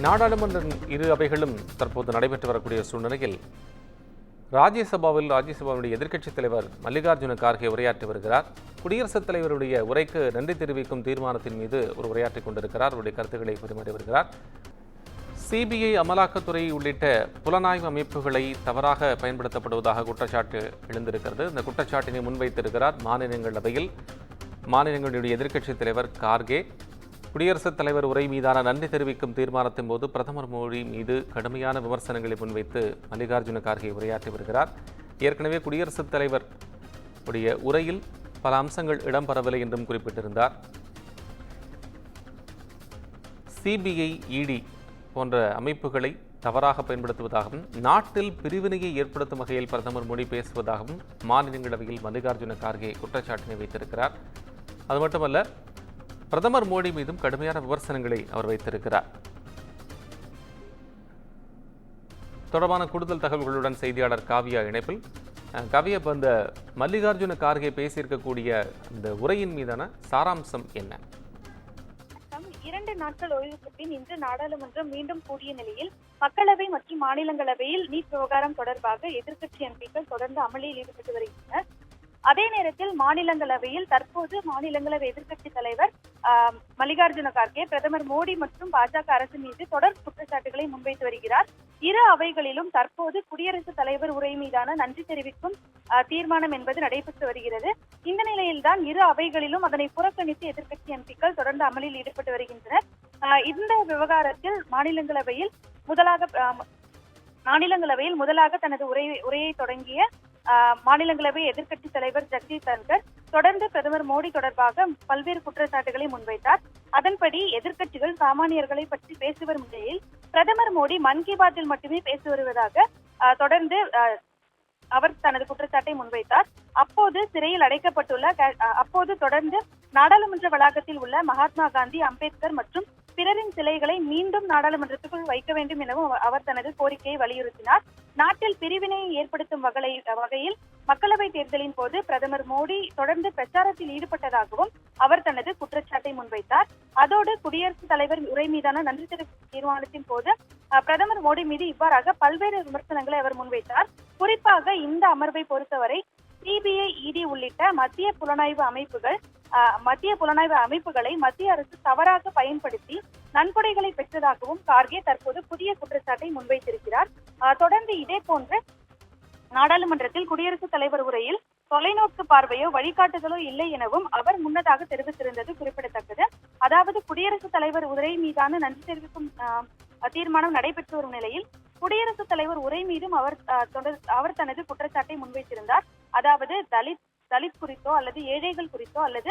நாடாளுமன்ற இரு அவைகளும் தற்போது நடைபெற்று வரக்கூடிய சூழ்நிலையில் ராஜ்யசபாவில் ராஜ்யசபாவுடைய எதிர்க்கட்சித் தலைவர் மல்லிகார்ஜுன கார்கே உரையாற்றி வருகிறார். குடியரசுத் தலைவருடைய உரைக்கு நன்றி தெரிவிக்கும் தீர்மானத்தின் மீது ஒரு உரையாற்றிக் கொண்டிருக்கிறார். அவருடைய கருத்துக்களை பரிமாறி வருகிறார். சிபிஐ அமலாக்கத்துறை உள்ளிட்ட புலனாய்வு அமைப்புகளை தவறாக பயன்படுத்தப்படுவதாக குற்றச்சாட்டு எழுந்திருக்கிறது. இந்த குற்றச்சாட்டினை முன்வைத்திருக்கிறார் மாநிலங்களவையில். மாநிலங்களுடைய எதிர்க்கட்சித் தலைவர் கார்கே. குடியரசுத் தலைவர் உரை மீதான நன்றி தெரிவிக்கும் தீர்மானத்தின் போது பிரதமர் மோடி மீது கடுமையான விமர்சனங்களை முன்வைத்து மல்லிகார்ஜுன கார்கே உரையாற்றி வருகிறார். ஏற்கனவே குடியரசுத் தலைவர் உடைய உரையில் பல அம்சங்கள் இடம்பெறவில்லை என்றும் குறிப்பிட்டிருந்தார். சிபிஐ இடி போன்ற அமைப்புகளை தவறாக பயன்படுத்துவதாகவும் நாட்டில் பிரிவினையை ஏற்படுத்தும் வகையில் பிரதமர் மோடி பேசுவதாகவும் மாநிலங்களவையில் மல்லிகார்ஜுன கார்கே குற்றச்சாட்டினை வைத்திருக்கிறார். அது மட்டுமல்ல பிரதமர் மோடி மீதும் கடுமையான விமர்சனங்களை அவர் வைத்திருக்கிறார். தொடர்பான கூடுதல் தகவல்களுடன் செய்தியாளர் காவியா இணைப்பில். காவியா இப்போ இந்த மல்லிகார்ஜுன கார்கே பேசியிருக்கக்கூடிய இந்த உரையின் மீதான சாராம்சம் என்ன? இரண்டு நாட்கள் ஓய்வுக்கு பின் இன்று நாடாளுமன்றம் மீண்டும் கூடிய நிலையில் மக்களவை மற்றும் மாநிலங்களவையில் நீட் விவகாரம் தொடர்பாக எதிர்க்கட்சி எம்பிக்கள் தொடர்ந்து அமளியில் ஈடுபட்டு வருகின்றனர். அதே நேரத்தில் மாநிலங்களவையில் தற்போது மாநிலங்களவை எதிர்க்கட்சி தலைவர் மல்லிகார்ஜுன கார்கே பிரதமர் மோடி மற்றும் பாஜக அரசு மீது தொடர் குற்றச்சாட்டுகளை முன்வைத்து வருகிறார். இரு அவைகளிலும் தற்போது குடியரசுத் தலைவர் உரை மீதான நன்றி தெரிவிக்கும் தீர்மானம் என்பது நடைபெற்று வருகிறது. இந்த நிலையில்தான் இரு அவைகளிலும் அதனை புறக்கணித்து எதிர்க்கட்சி எம்பிக்கள் தொடர்ந்து அமலில் ஈடுபட்டு வருகின்றனர். இந்த விவகாரத்தில் மாநிலங்களவையில் முதலாக மாநிலங்களவையில் முதலாக தனது உரை உரையை தொடங்கிய மாநிலங்களவை எதிர்க்கட்சி தலைவர் ஜக்தீப் தன்கர் தொடர்ந்து பிரதமர் மோடி தொடர்பாக பல்வேறு குற்றச்சாட்டுகளை முன்வைத்தார். அதன்படி எதிர்க்கட்சிகள் சாமானியர்களை பற்றி பேசி வரும் நிலையில் பிரதமர் மோடி மன் கி பாத்தில் மட்டுமே பேசி வருவதாக தொடர்ந்து அவர் தனது குற்றச்சாட்டை முன்வைத்தார். அப்போது சிறையில் அடைக்கப்பட்டுள்ள அப்போது தொடர்ந்து நாடாளுமன்ற வளாகத்தில் உள்ள மகாத்மா காந்தி அம்பேத்கர் மற்றும் பிறரின் சிலைகளை மீண்டும் நாடாளுமன்றத்துக்குள் வைக்க வேண்டும் எனவும் அவர் தனது கோரிக்கையை வலியுறுத்தினார். நாட்டில் பிரிவினையை ஏற்படுத்தும் வகை வகையில் மக்களவை தேர்தலின் போது பிரதமர் மோடி தொடர்ந்து பிரச்சாரத்தில் ஈடுபட்டதாகவும் அவர் தனது குற்றச்சாட்டை முன்வைத்தார். அதோடு குடியரசுத் தலைவர் உரை மீதான நன்றி தெரிவிக்கும் தீர்மானத்தின் போது அஹ், பிரதமர் மோடி மீது இவ்வாறாக பல்வேறு விமர்சனங்களை அவர் முன்வைத்தார். குறிப்பாக இந்த அமர்வை பொறுத்தவரை சிபிஐ இடி உள்ளிட்ட மத்திய புலனாய்வு அமைப்புகள் மத்திய புலனாய்வு அமைப்புகளை மத்திய அரசு தவறாக பயன்படுத்தி நன்கொடைகளை பெற்றதாகவும் கார்கே தற்போது புதிய குற்றச்சாட்டை முன்வைத்திருக்கிறார். தொடர்ந்து இதே போன்று நாடாளுமன்றத்தில் குடியரசுத் தலைவர் உரையில் தொலைநோக்கு பார்வையோ வழிகாட்டுதலோ இல்லை எனவும் அவர் முன்னதாக தெரிவித்திருந்தது குறிப்பிடத்தக்கது. அதாவது குடியரசுத் தலைவர் உரை மீதான நன்றி தெரிவிக்கும் தீர்மானம் நடைபெற்று வரும் நிலையில் குடியரசுத் தலைவர் உரை மீதும் அவர் அவர் தனது குற்றச்சாட்டை முன்வைத்திருந்தார். அதாவது தலித் தலித் குறித்தோ அல்லது ஏழைகள் குறித்தோ அல்லது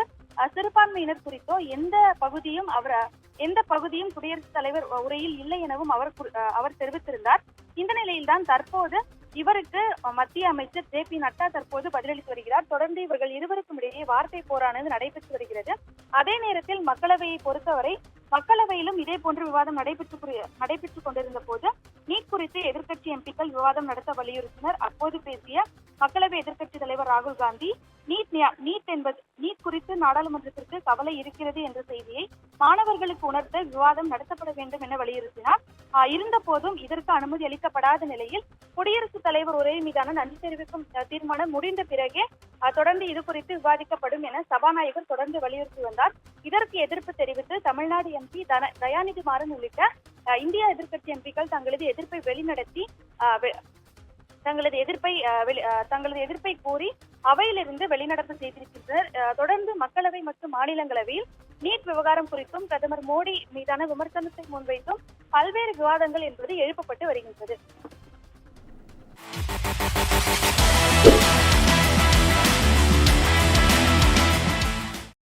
சிறுபான்மையினர் குறித்தோ எந்த பகுதியும் அவர் எந்த பகுதியும் குடியரசுத் தலைவர் உரையில் இல்லை எனவும் அவர் அஹ், அவர் தெரிவித்திருந்தார். இந்த நிலையில்தான் தற்போது இவருக்கு மத்திய அமைச்சர் ஜே பி நட்டா தற்போது பதிலளித்து வருகிறார். தொடர்ந்து இவர்கள் இருவருக்கும் இடையே வார்த்தை போரானது நடைபெற்று வருகிறது. அதே நேரத்தில் மக்களவையை பொறுத்தவரை மக்களவையிலும் இதே போன்ற விவாதம் நடைபெற்று நடைபெற்றுக் கொண்டிருந்த போது நீட் குறித்து எதிர்க்கட்சி எம்பிக்கள் விவாதம் நடத்த வலியுறுத்தினர். அப்போது பேசிய மக்களவை எதிர்க்கட்சி தலைவர் ராகுல் காந்தி நீட் நீட் என்பது நீட் குறித்து நாடாளுமன்றத்திற்கு கவலை இருக்கிறது என்ற செய்தியை மாணவர்களுக்கு உணர்த்த விவாதம் நடத்தப்பட வேண்டும் என வலியுறுத்தினார். இருந்த போதும் இதற்கு அனுமதி அளிக்கப்படாத நிலையில் குடியரசுத் தலைவர் உரை மீதான நன்றி தெரிவிக்கும் தீர்மானம் முடிந்த பிறகே அஹ், தொடர்ந்து இது குறித்து விவாதிக்கப்படும் என சபாநாயகர் தொடர்ந்து வலியுறுத்தி வந்தார். இதற்கு எதிர்ப்பு தெரிவித்து தமிழ்நாடு எம்பி தன தயாநிதி மாறன் உள்ளிட்ட அஹ், இந்திய எதிர்க்கட்சி எம்பிக்கள் தங்களது எதிர்ப்பை வெளிநடத்தி அஹ், வெ- தங்களது எதிர்ப்பை தங்களது எதிர்ப்பை கூறி அவையிலிருந்து வெளிநடப்பு செய்திருக்கின்றனர். தொடர்ந்து மக்களவை மற்றும் மாநிலங்களவையில் நீட் விவகாரம் குறித்தும் பிரதமர் மோடி மீதான விமர்சனத்தை முன்வைத்தும் பல்வேறு விவாதங்கள் என்பது எழுப்பப்பட்டு வருகின்றது.